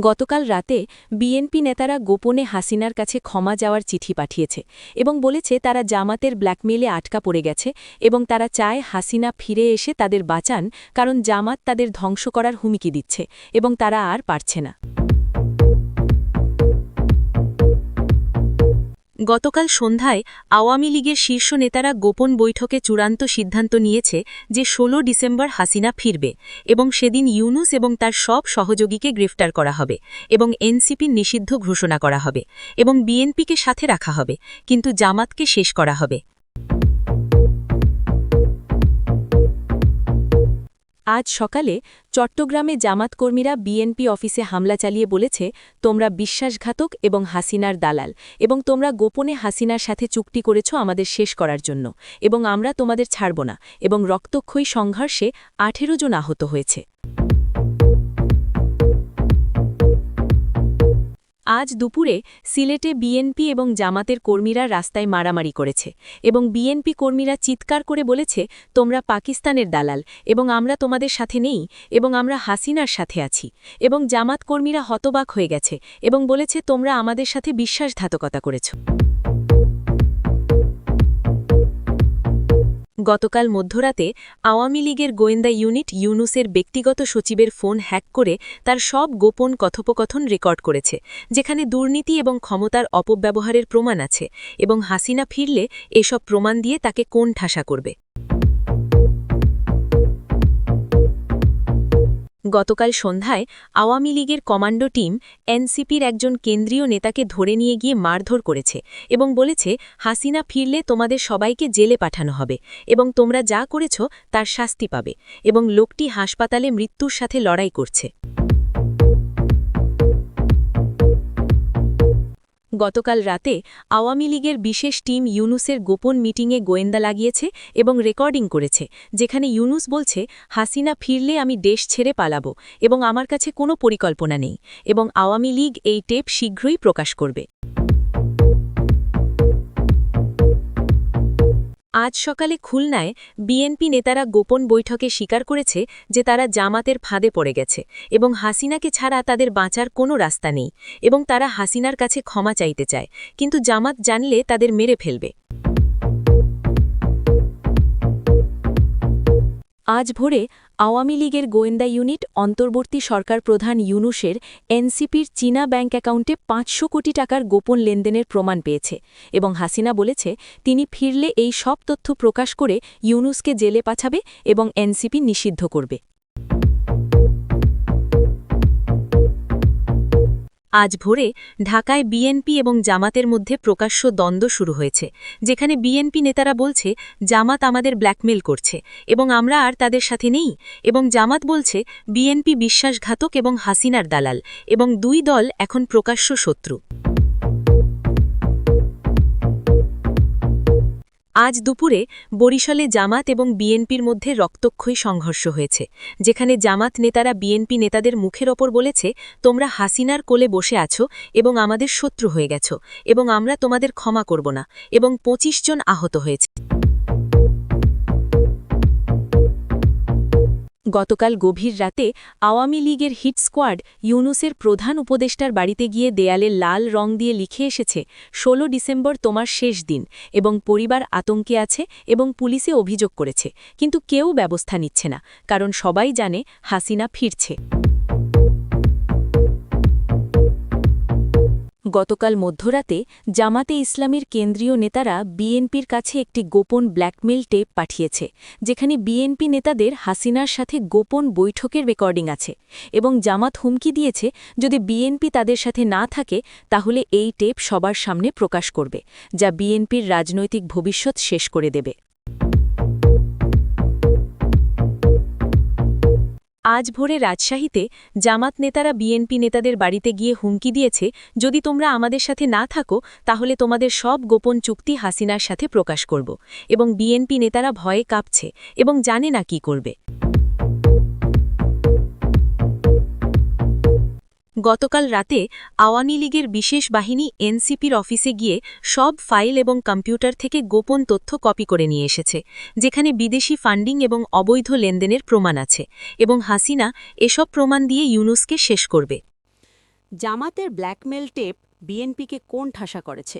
গতকাল রাতে বিএনপি নেতারা গোপনে হাসিনার কাছে ক্ষমা যাওয়ার চিঠি পাঠিয়েছে এবং বলেছে তারা জামাতের ব্ল্যাকমেলে আটকা পড়ে গেছে এবং তারা চায় হাসিনা ফিরে এসে তাদের বাঁচান, কারণ জামাত তাদের ধ্বংস করার হুমকি দিচ্ছে এবং তারা আর পারছে না। গতকাল সন্ধ্যায় আওয়ামী লীগের শীর্ষ নেতারা গোপন বৈঠকে চূড়ান্ত সিদ্ধান্ত নিয়েছে যে ১৬ ডিসেম্বর হাসিনা ফিরবে এবং সেদিন ইউনুস এবং তার সব সহযোগীকে গ্রেফতার করা হবে এবং এনসিপির নিষিদ্ধ ঘোষণা করা হবে এবং বিএনপিকে সাথে রাখা হবে, কিন্তু জামাতকে শেষ করা হবে। আজ সকালে চট্টগ্রামে জামাত কর্মীরা বিএনপি অফিসে হামলা চালিয়ে বলেছে, তোমরা বিশ্বাসঘাতক এবং হাসিনার দালাল এবং তোমরা গোপনে হাসিনার সাথে চুক্তি করেছ আমাদের শেষ করার জন্য এবং আমরা তোমাদের ছাড়ব না এবং রক্তক্ষয়ী সংঘর্ষে আঠেরো জন আহত হয়েছে। আজ দুপুরে সিলেটে বিএনপি এবং জামাতের কর্মীরা রাস্তায় মারামারি করেছে এবং বিএনপি কর্মীরা চিৎকার করে বলেছে, তোমরা পাকিস্তানের দালাল এবং আমরা তোমাদের সাথে নেই এবং আমরা হাসিনার সাথে আছি এবং জামাত কর্মীরা হতবাক হয়ে গেছে এবং বলেছে, তোমরা আমাদের সাথে বিশ্বাসঘাতকতা করেছ। গতকাল মধ্যরাতে আওয়ামী লীগের গোয়েন্দা ইউনিট ইউনুসের ব্যক্তিগত সচিবের ফোন হ্যাক করে তার সব গোপন কথোপকথন রেকর্ড করেছে, যেখানে দুর্নীতি এবং ক্ষমতার অপব্যবহারের প্রমাণ আছে এবং হাসিনা ফিরলে এসব প্রমাণ দিয়ে তাকে কোন ঠাসা করবে। গতকাল সন্ধ্যায় আওয়ামী লীগের কমান্ডো টিম এনসিপির একজন কেন্দ্রীয় নেতাকে ধরে নিয়ে গিয়ে মারধর করেছে এবং বলেছে, হাসিনা ফিরলে তোমাদের সবাইকে জেলে পাঠানো হবে এবং তোমরা যা করেছ তার শাস্তি পাবে এবং লোকটি হাসপাতালে মৃত্যুর সাথে লড়াই করছে। গতকাল রাতে আওয়ামী লীগের বিশেষ টিম ইউনুসের গোপন মিটিংয়ে গোয়েন্দা লাগিয়েছে এবং রেকর্ডিং করেছে, যেখানে ইউনুস বলছে, হাসিনা ফিরলে আমি দেশ ছেড়ে পালাবো এবং আমার কাছে কোনো পরিকল্পনা নেই এবং আওয়ামী লীগ এই টেপ শীঘ্রই প্রকাশ করবে। আজ সকালে খুলনায় বিএনপি নেতারা গোপন বৈঠকে স্বীকার করেছে যে তারা জামাতের ফাঁদে পড়ে গেছে এবং হাসিনাকে ছাড়া তাদের বাঁচার কোনো রাস্তা নেই এবং তারা হাসিনার কাছে ক্ষমা চাইতে চায়। কিন্তু জামাত জানলে তাদের মেরে ফেলবে। আজ ভোরে আওয়ামী লীগের গোয়েন্দা ইউনিট অন্তর্বর্তী সরকার প্রধান ইউনুসের এনসিপির চীনা ব্যাংক অ্যাকাউন্টে পাঁচশো কোটি টাকার গোপন লেনদেনের প্রমাণ পেয়েছে এবং হাসিনা বলেছে, তিনি ফিরলে এই সব তথ্য প্রকাশ করে ইউনুসকে জেলে পাঠাবে এবং এনসিপি নিষিদ্ধ করবে। আজ ভোরে ঢাকায় বিএনপি এবং জামাতের মধ্যে প্রকাশ্য দ্বন্দ্ব শুরু হয়েছে, যেখানে বিএনপি নেতারা বলছে, জামাত আমাদের ব্ল্যাকমেল করছে এবং আমরা আর তাদের সাথে নেই এবং জামাত বলছে, বিএনপি বিশ্বাসঘাতক এবং হাসিনার দালাল এবং দুই দল এখন প্রকাশ্য শত্রু। আজ দুপুরে বরিশালে জামাত এবং বিএনপির মধ্যে রক্তক্ষয়ী সংঘর্ষ হয়েছে, যেখানে জামাত নেতারা বিএনপি নেতাদের মুখের ওপর বলেছে, তোমরা হাসিনার কোলে বসে আছো এবং আমাদের শত্রু হয়ে গেছ এবং আমরা তোমাদের ক্ষমা করব না, এবং ২৫ জন আহত হয়েছে। গতকাল গভীর রাতে আওয়ামী লীগের হিট স্কোয়াড ইউনুসের প্রধান উপদেষ্টার বাড়িতে গিয়ে দেয়ালে লাল রং দিয়ে লিখে এসেছে ১৬ ডিসেম্বর তোমার শেষ দিন এবং পরিবার আতঙ্কে আছে এবং পুলিশে অভিযোগ করেছে, কিন্তু কেউ ব্যবস্থা নিচ্ছে না, কারণ সবাই জানে হাসিনা ফিরছে। গতকাল মধ্যরাতে জামাতে ইসলামীর কেন্দ্রীয় নেতারা বিএনপির কাছে একটি গোপন ব্ল্যাকমেল টেপ পাঠিয়েছে, যেখানে বিএনপি নেতাদের হাসিনার সাথে গোপন বৈঠকের রেকর্ডিং আছে এবং জামাত হুমকি দিয়েছে, যদি বিএনপি তাদের সাথে না থাকে, তাহলে এই টেপ সবার সামনে প্রকাশ করবে, যা বিএনপির রাজনৈতিক ভবিষ্যৎ শেষ করে দেবে। আজ ভোরে রাজশাহীতে জামাত নেতারা বিএনপি নেতাদের বাড়িতে গিয়ে হুমকি দিয়েছে, যদি তোমরা আমাদের সাথে না থাকো, তাহলে তোমাদের সব গোপন চুক্তি হাসিনার সাথে প্রকাশ করব। এবং বিএনপি নেতারা ভয়ে কাঁপছে এবং জানে না কি করবে। গতকাল রাতে আওয়ামী লীগের বিশেষ বাহিনী এনসিপির অফিসে গিয়ে সব ফাইল এবং কম্পিউটার থেকে গোপন তথ্য কপি করে নিয়ে এসেছে, যেখানে বিদেশি ফান্ডিং এবং অবৈধ লেনদেনের প্রমাণ আছে এবং হাসিনা এসব প্রমাণ দিয়ে ইউনুসকে শেষ করবে। জামাতের ব্ল্যাকমেল টেপ বিএনপিকে কোন ঠাসা করেছে?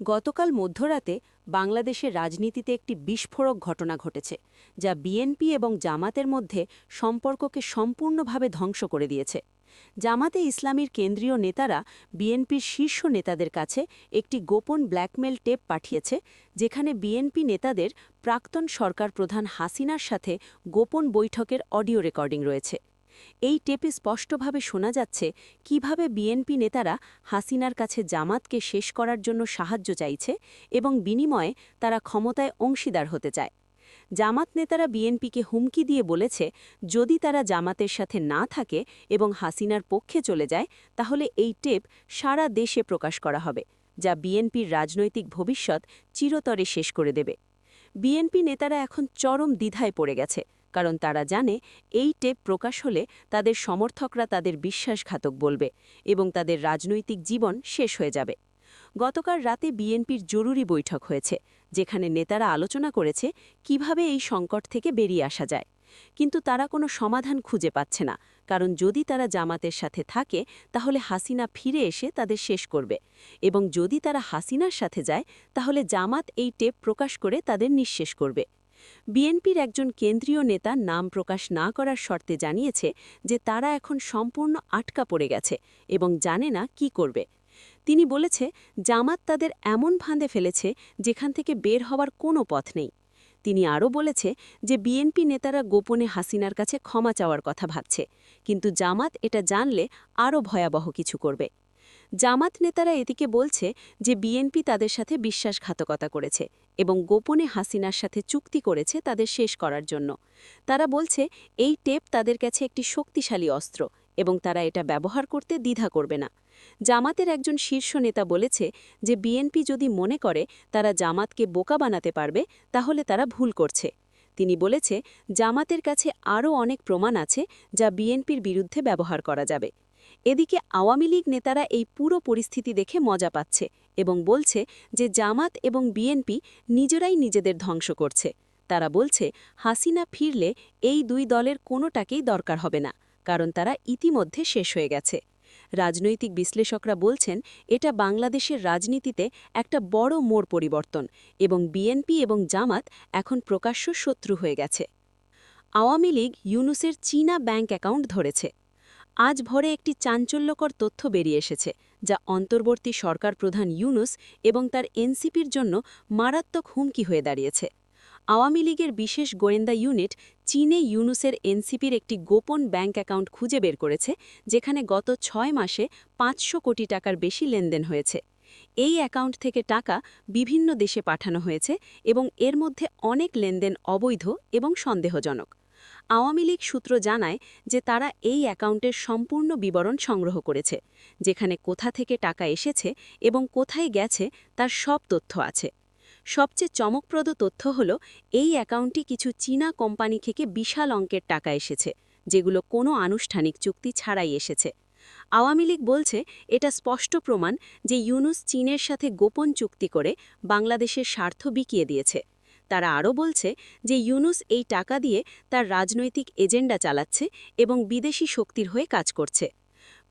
গতকাল মধ্যরাতে বাংলাদেশের রাজনীতিতে একটি বিস্ফোরক ঘটনা ঘটেছে, যা বিএনপি এবং জামাতের মধ্যে সম্পর্ককে সম্পূর্ণভাবে ধ্বংস করে দিয়েছে। জামাতে ইসলামীর কেন্দ্রীয় নেতারা বিএনপির শীর্ষ নেতাদের কাছে একটি গোপন ব্ল্যাকমেল টেপ পাঠিয়েছে, যেখানে বিএনপি নেতাদের প্রাক্তন সরকার প্রধান হাসিনার সাথে গোপন বৈঠকের অডিও রেকর্ডিং রয়েছে। এই টেপে স্পষ্টভাবে শোনা যাচ্ছে কীভাবে বিএনপি নেতারা হাসিনার কাছে জামাতকে শেষ করার জন্য সাহায্য চাইছে এবং বিনিময়ে তারা ক্ষমতায় অংশীদার হতে চায়। জামাত নেতারা বিএনপিকে হুমকি দিয়ে বলেছে, যদি তারা জামাতের সাথে না থাকে এবং হাসিনার পক্ষে চলে যায়, তাহলে এই টেপ সারা দেশে প্রকাশ করা হবে, যা বিএনপির রাজনৈতিক ভবিষ্যৎ চিরতরে শেষ করে দেবে। বিএনপি নেতারা এখন চরম দ্বিধায় পড়ে গেছে, কারণ তারা জানে এই টেপ প্রকাশ হলে তাদের সমর্থকরা তাদের বিশ্বাসঘাতক বলবে এবং তাদের রাজনৈতিক জীবন শেষ হয়ে যাবে। গতকাল রাতে বিএনপির জরুরি বৈঠক হয়েছে, যেখানে নেতারা আলোচনা করেছে কীভাবে এই সংকট থেকে বেরিয়ে আসা যায়। কিন্তু তারা কোনো সমাধান খুঁজে পাচ্ছে না, কারণ যদি তারা জামাতের সাথে থাকে, তাহলে হাসিনা ফিরে এসে তাদের শেষ করবে। এবং যদি তারা হাসিনার সাথে যায়, তাহলে জামাত এই টেপ প্রকাশ করে তাদের নিঃশেষ করবে। বিএনপির একজন কেন্দ্রীয় নেতা নাম প্রকাশ না করার শর্তে জানিয়েছে যে তারা এখন সম্পূর্ণ আটকা পড়ে গেছে এবং জানে না কি করবে। তিনি বলেছে, জামাত তাদের এমন ফাঁদে ফেলেছে যেখান থেকে বের হওয়ার কোনো পথ নেই। তিনি আরও বলেছে যে, বিএনপি নেতারা গোপনে হাসিনার কাছে ক্ষমা চাওয়ার কথা ভাবছে, কিন্তু জামাত এটা জানলে আরও ভয়াবহ কিছু করবে। জামাত নেতারা এদিকে বলছে যে, বিএনপি তাদের সাথে বিশ্বাসঘাতকতা করেছে এবং গোপনে হাসিনার সাথে চুক্তি করেছে তাদের শেষ করার জন্য। তারা বলছে, এই টেপ তাদের কাছে একটি শক্তিশালী অস্ত্র এবং তারা এটা ব্যবহার করতে দ্বিধা করবে না। জামাতের একজন শীর্ষ নেতা বলেছে যে বিএনপি যদি মনে করে তারা জামাতকে বোকা বানাতে পারবে, তাহলে তারা ভুল করছে। তিনি বলেছে, জামাতের কাছে আরও অনেক প্রমাণ আছে যা বিএনপির বিরুদ্ধে ব্যবহার করা যাবে। এদিকে আওয়ামী লীগ নেতারা এই পুরো পরিস্থিতি দেখে মজা পাচ্ছে এবং বলছে যে জামাত এবং বিএনপি নিজেরাই নিজেদের ধ্বংস করছে। তারা বলছে, হাসিনা ফিরলে এই দুই দলের কোনোটাকেই দরকার হবে না, কারণ তারা ইতিমধ্যে শেষ হয়ে গেছে। রাজনৈতিক বিশ্লেষকরা বলছেন, এটা বাংলাদেশের রাজনীতিতে একটা বড় মোড় পরিবর্তন এবং বিএনপি এবং জামাত এখন প্রকাশ্য শত্রু হয়ে গেছে। আওয়ামী লীগ ইউনুসের চীনা ব্যাংক অ্যাকাউন্ট ধরেছে। আজ ভরে একটি চাঞ্চল্যকর তথ্য বেরিয়ে এসেছে, যা অন্তর্বর্তী সরকার প্রধান ইউনুস এবং তার এনসিপির জন্য মারাত্মক হুমকি হয়ে দাঁড়িয়েছে। আওয়ামী লীগের বিশেষ গোয়েন্দা ইউনিট চীনে ইউনুসের এনসিপির একটি গোপন ব্যাংক অ্যাকাউন্ট খুঁজে বের করেছে, যেখানে গত ছয় মাসে পাঁচশো কোটি টাকার বেশি লেনদেন হয়েছে। এই অ্যাকাউন্ট থেকে টাকা বিভিন্ন দেশে পাঠানো হয়েছে এবং এর মধ্যে অনেক লেনদেন অবৈধ এবং সন্দেহজনক। আওয়ামী লীগ সূত্র জানায় যে তারা এই অ্যাকাউন্টের সম্পূর্ণ বিবরণ সংগ্রহ করেছে, যেখানে কোথা থেকে টাকা এসেছে এবং কোথায় গেছে তার সব তথ্য আছে। সবচেয়ে চমকপ্রদ তথ্য হল, এই অ্যাকাউন্টটি কিছু চীনা কোম্পানি থেকে বিশাল অঙ্কের টাকা এসেছে, যেগুলো কোনো আনুষ্ঠানিক চুক্তি ছাড়াই এসেছে। আওয়ামী লীগ বলছে, এটা স্পষ্ট প্রমাণ যে ইউনুস চীনের সাথে গোপন চুক্তি করে বাংলাদেশের স্বার্থ বিকিয়ে দিয়েছে। তারা আরও বলছে যে ইউনুস এই টাকা দিয়ে তার রাজনৈতিক এজেন্ডা চালাচ্ছে এবং বিদেশি শক্তির হয়ে কাজ করছে।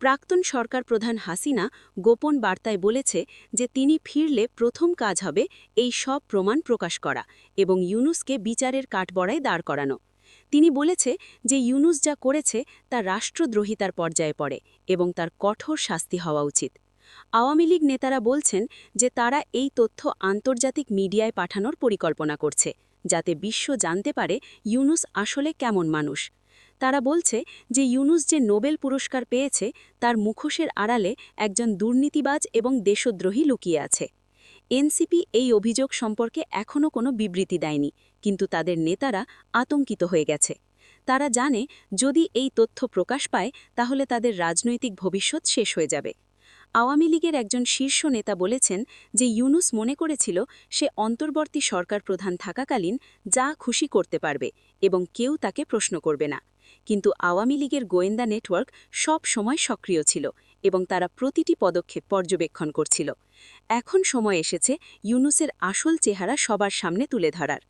প্রাক্তন সরকার প্রধান হাসিনা গোপন বার্তায় বলেছে যে তিনি ফিরলে প্রথম কাজ হবে এই সব প্রমাণ প্রকাশ করা এবং ইউনুসকে বিচারের কাঠবড়ায় দাঁড় করানো। তিনি বলেছে যে ইউনুস যা করেছে তা রাষ্ট্রদ্রোহিতার পর্যায়ে পড়ে এবং তার কঠোর শাস্তি হওয়া উচিত। আওয়ামী লীগ নেতারা বলছেন যে তারা এই তথ্য আন্তর্জাতিক মিডিয়ায় পাঠানোর পরিকল্পনা করছে, যাতে বিশ্ব জানতে পারে ইউনুস আসলে কেমন মানুষ। তারা বলছে যে ইউনুস যে নোবেল পুরস্কার পেয়েছে, তার মুখোশের আড়ালে একজন দুর্নীতিবাজ এবং দেশদ্রোহী লুকিয়ে আছে। এনসিপি এই অভিযোগ সম্পর্কে এখনও কোনো বিবৃতি দেয়নি, কিন্তু তাদের নেতারা আতঙ্কিত হয়ে গেছে। তারা জানে, যদি এই তথ্য প্রকাশ পায়, তাহলে তাদের রাজনৈতিক ভবিষ্যৎ শেষ হয়ে যাবে। আওয়ামী লীগের একজন শীর্ষ নেতা বলেছেন যে ইউনুস মনে করেছিল, সে অন্তর্বর্তী সরকার প্রধান থাকাকালীন যা খুশি করতে পারবে এবং কেউ তাকে প্রশ্ন করবে না। কিন্তু আওয়ামী লীগের গোয়েন্দা নেটওয়ার্ক সব সময় সক্রিয় ছিল এবং তারা প্রতিটি পদক্ষেপ পর্যবেক্ষণ করছিল। এখন সময় এসেছে ইউনুসের আসল চেহারা সবার সামনে তুলে ধরার।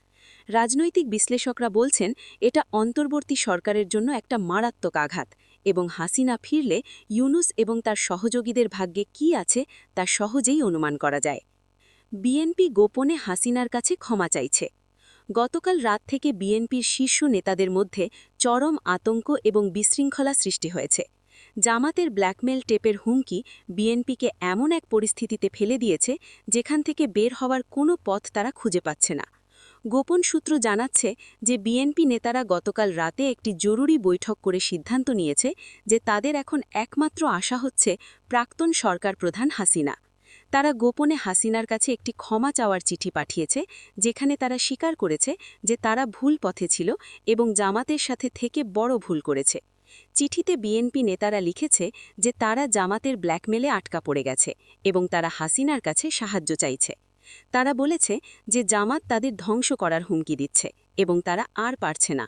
রাজনৈতিক বিশ্লেষকরা বলছেন, এটা অন্তর্বর্তী সরকারের জন্য একটা মারাত্মক আঘাত এবং হাসিনা ফিরলে ইউনুস এবং তার সহযোগীদের ভাগ্যে কি আছে তা সহজেই অনুমান করা যায়। বিএনপি গোপনে হাসিনার কাছে ক্ষমা চাইছে। গতকাল রাত থেকে বিএনপির শীর্ষ নেতাদের মধ্যে চরম আতঙ্ক এবং বিশৃঙ্খলা সৃষ্টি হয়েছে। জামাতের ব্ল্যাকমেল টেপের হুমকি বিএনপিকে এমন এক পরিস্থিতিতে ফেলে দিয়েছে, যেখান থেকে বের হওয়ার কোনো পথ তারা খুঁজে পাচ্ছে না। গোপন সূত্র জানাচ্ছে যে বিএনপি নেতারা গতকাল রাতে একটি জরুরি বৈঠক করে সিদ্ধান্ত নিয়েছে যে তাদের এখন একমাত্র আশা হচ্ছে প্রাক্তন সরকার প্রধান হাসিনা। তারা গোপনে হাসিনার কাছে একটি ক্ষমা চাওয়ার চিঠি পাঠিয়েছে, যেখানে তারা স্বীকার করেছে যে তারা ভুল পথে ছিল এবং জামাতের সাথে থেকে বড় ভুল করেছে। চিঠিতে বিএনপি নেতারা লিখেছে যে তারা জামাতের ব্ল্যাকমেলে আটকা পড়ে গেছে এবং তারা হাসিনার কাছে সাহায্য চাইছে। তারা বলেছে যে জামাত তাদের ধ্বংস করার হুমকি দিচ্ছে এবং তারা আর পারছে না।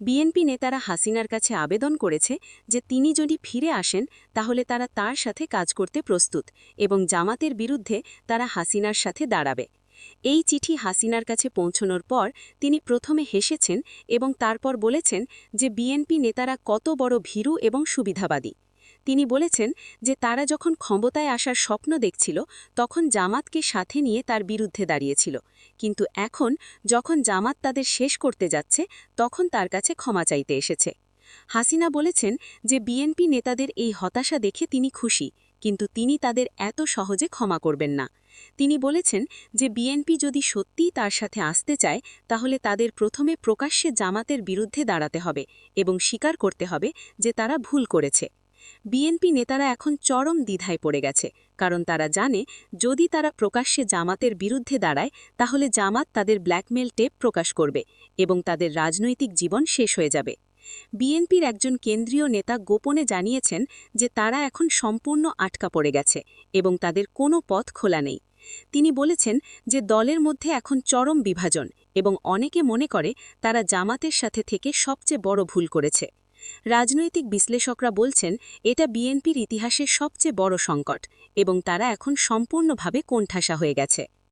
বিএনপি নেতারা হাসিনার কাছে আবেদন করেছে যে তিনি যদি ফিরে আসেন, তাহলে তারা তার সাথে কাজ করতে প্রস্তুত এবং জামাতের বিরুদ্ধে তারা হাসিনার সাথে দাঁড়াবে। এই চিঠি হাসিনার কাছে পৌঁছনোর পর তিনি প্রথমে হেসেছেন এবং তারপর বলেছেন যে বিএনপি নেতারা কত বড় ভীরু এবং সুবিধাবাদী। তিনি বলেছেন যে তারা যখন ক্ষমতায় আসার স্বপ্ন দেখছিল, তখন জামাতকে সাথে নিয়ে তার বিরুদ্ধে দাঁড়িয়েছিল। কিন্তু এখন যখন জামাত তাদের শেষ করতে যাচ্ছে, তখন তার কাছে ক্ষমা চাইতে এসেছে। হাসিনা বলেছেন যে বিএনপি নেতাদের এই হতাশা দেখে তিনি খুশি, কিন্তু তিনি তাদের এত সহজে ক্ষমা করবেন না। তিনি বলেছেন যে বিএনপি যদি সত্যিই তার সাথে আসতে চায়, তাহলে তাদের প্রথমে প্রকাশ্যে জামাতের বিরুদ্ধে দাঁড়াতে হবে এবং স্বীকার করতে হবে যে তারা ভুল করেছে। বিএনপি নেতারা এখন চরম দ্বিধায় পড়ে গেছে, কারণ তারা জানে যদি তারা প্রকাশ্যে জামাতের বিরুদ্ধে দাঁড়ায়, তাহলে জামাত তাদের ব্ল্যাকমেল টেপ প্রকাশ করবে এবং তাদের রাজনৈতিক জীবন শেষ হয়ে যাবে। বিএনপির একজন কেন্দ্রীয় নেতা গোপনে জানিয়েছেন যে তারা এখন সম্পূর্ণ আটকা পড়ে গেছে এবং তাদের কোনো পথ খোলা নেই। তিনি বলেছেন যে দলের মধ্যে এখন চরম বিভাজন এবং অনেকে মনে করে তারা জামাতের সাথে থেকে সবচেয়ে বড় ভুল করেছে। রাজনৈতিক বিশ্লেষকরা বলছেন, এটা বিএনপির ইতিহাসের সবচেয়ে বড় সংকট এবং তারা এখন সম্পূর্ণভাবে কোণঠাসা হয়ে গেছে।